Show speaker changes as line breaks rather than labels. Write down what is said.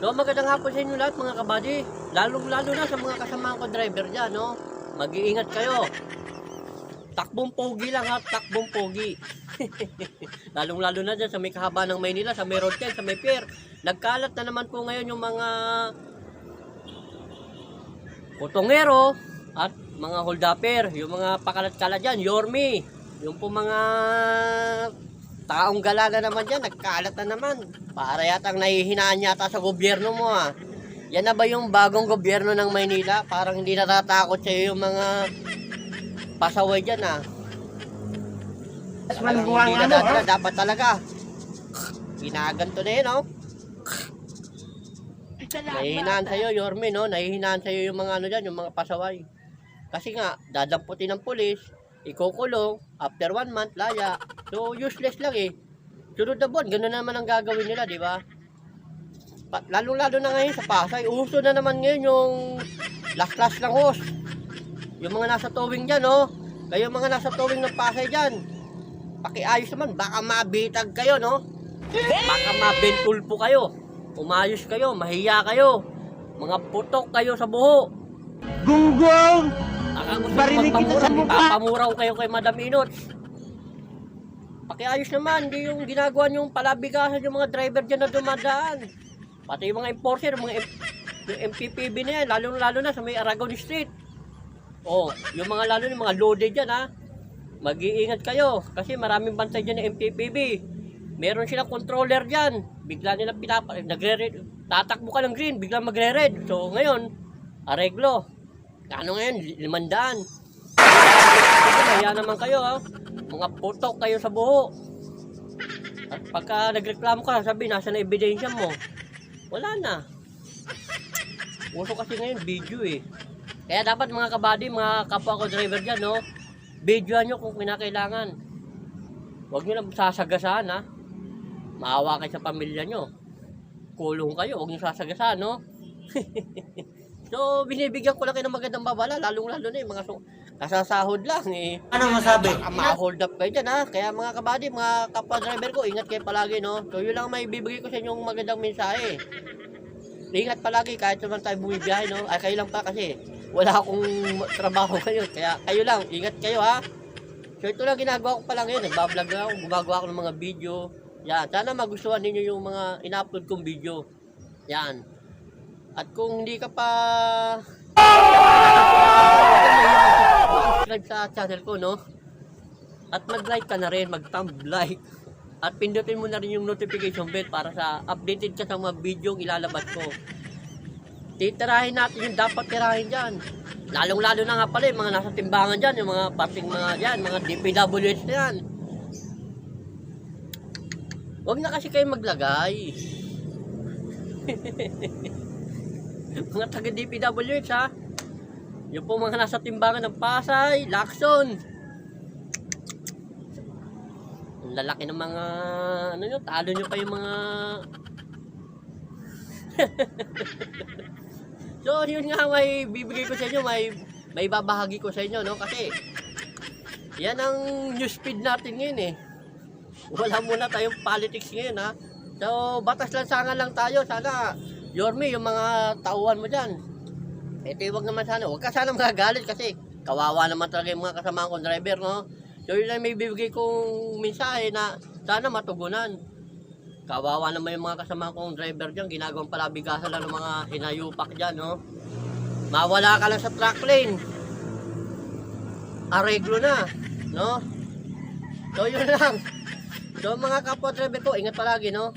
nga po sa inyo lahat mga kabady. Lalong-lalo na sa mga kasamahan ko driver dyan, no? Mag-iingat kayo. Takbong pogi lang ha, takbong pogi. Lalong-lalo na dyan sa may kahaba ng Maynila, sa may 10, sa may pier. Nagkalat na naman po ngayon yung mga putongero at mga holdapper, yung mga pakalat-kalat dyan, Yormi, yung po mga taong gala na naman dyan, nagkalat na naman. Para yatang nahihinaan yata sa gobyerno mo ha. Yan na ba yung bagong gobyerno ng Maynila? Parang hindi natatakot sa yung mga pasaway dyan ha. Parang hindi
ano,
na
ha?
dapat, dapat talaga. Ginaganto na yun, no? Nahihinaan sa'yo, Yorme, no? Nahihinaan sa'yo yung mga ano dyan, yung mga pasaway. Kasi nga, dadamputin ng pulis, ikukulong, after one month, laya. So, useless lang eh. Sunod na buwan, ganun naman ang gagawin nila, di ba? Lalo-lalo na ngayon sa Pasay, uso na naman ngayon yung last-last lang hos. Yung mga nasa towing dyan, no? Kayo mga nasa towing ng Pasay dyan, pakiayos naman, baka mabitag kayo, no? Baka mabentulpo kayo. Umayos kayo, mahiya kayo. Mga putok kayo sa buho.
Gunggong!
Gusto
Barinig kita sa mukha.
ipapamuraw kayo kay Madam Inot. Pakiayos naman, hindi yung ginagawa yung palabigasan yung mga driver dyan na dumadaan. Pati yung mga enforcer, mga M- yung MPPB na yan, lalo lalo na sa may Aragon Street. Oh, yung mga lalo yung mga loaded dyan ha. Mag-iingat kayo kasi maraming bantay dyan ng MPPB. Meron silang controller dyan. Bigla nila pinapa, nagre-red. Tatakbo ka ng green, bigla magre-red. So ngayon, areglo. Ano ngayon? Limandaan. Kaya naman kayo ha. Mga putok kayo sa buho. At pagka nagreklamo ka, sabi, nasa na ebidensya mo. Wala na. Uso kasi ngayon, video eh. Kaya dapat mga kabady, mga kapwa ko driver dyan, no? Videoan nyo kung kinakailangan. Huwag nyo lang sasagasaan, ha? Maawa kayo sa pamilya nyo. Kulong kayo, huwag nyo sasagasaan, no? so, binibigyan ko lang kayo ng magandang babala, lalong-lalo na yung mga su- kasasahod lang, eh.
Ano masabi?
Ma-hold up kayo dyan, ha? Kaya mga kabady, mga kapwa driver ko, ingat kayo palagi, no? So, yun lang may bibigay ko sa inyong magandang mensahe. Ingat palagi kahit naman tayo bumibiyahe, no? Ay, kayo lang pa kasi wala akong trabaho ngayon. Kaya kayo lang, ingat kayo, ha? So, ito lang ginagawa ko pa lang ngayon. Nagbablog na ako, gumagawa ako ng mga video. Yan, sana magustuhan ninyo yung mga ina-upload kong video. Yan. At kung hindi ka pa subscribe sa channel ko, no? At mag-like ka na rin, mag-thumb like. At pindutin mo na rin yung notification bell para sa updated ka sa mga video ilalabas ko. Titirahin natin yung dapat tirahin dyan. Lalong-lalo na nga pala yung mga nasa timbangan dyan, yung mga parting mga dyan, mga DPWH na yan. Huwag na kasi kayo maglagay. mga taga DPWH ha. Yung po mga nasa timbangan ng Pasay, Lacson. Ang lalaki ng mga, ano nyo, talo nyo pa yung mga... so, yun nga may bibigay ko sa inyo, may, may babahagi ko sa inyo, no? Kasi, yan ang news feed natin ngayon eh. Wala muna tayong politics ngayon ha. So, batas lansangan lang tayo. Sana, Yorme, yung mga tauhan mo dyan, ito wag naman sana, wag ka sana magagalit kasi kawawa naman talaga yung mga kasama kong driver, no? So yun lang may bibigay kong mensahe na sana matugunan. Kawawa naman yung mga kasama kong driver dyan, ginagawang palabigasan lang ng mga hinayupak dyan, no? Mawala ka lang sa track lane. Areglo na, no? So yun lang. So mga kapwa driver ko, ingat palagi, no?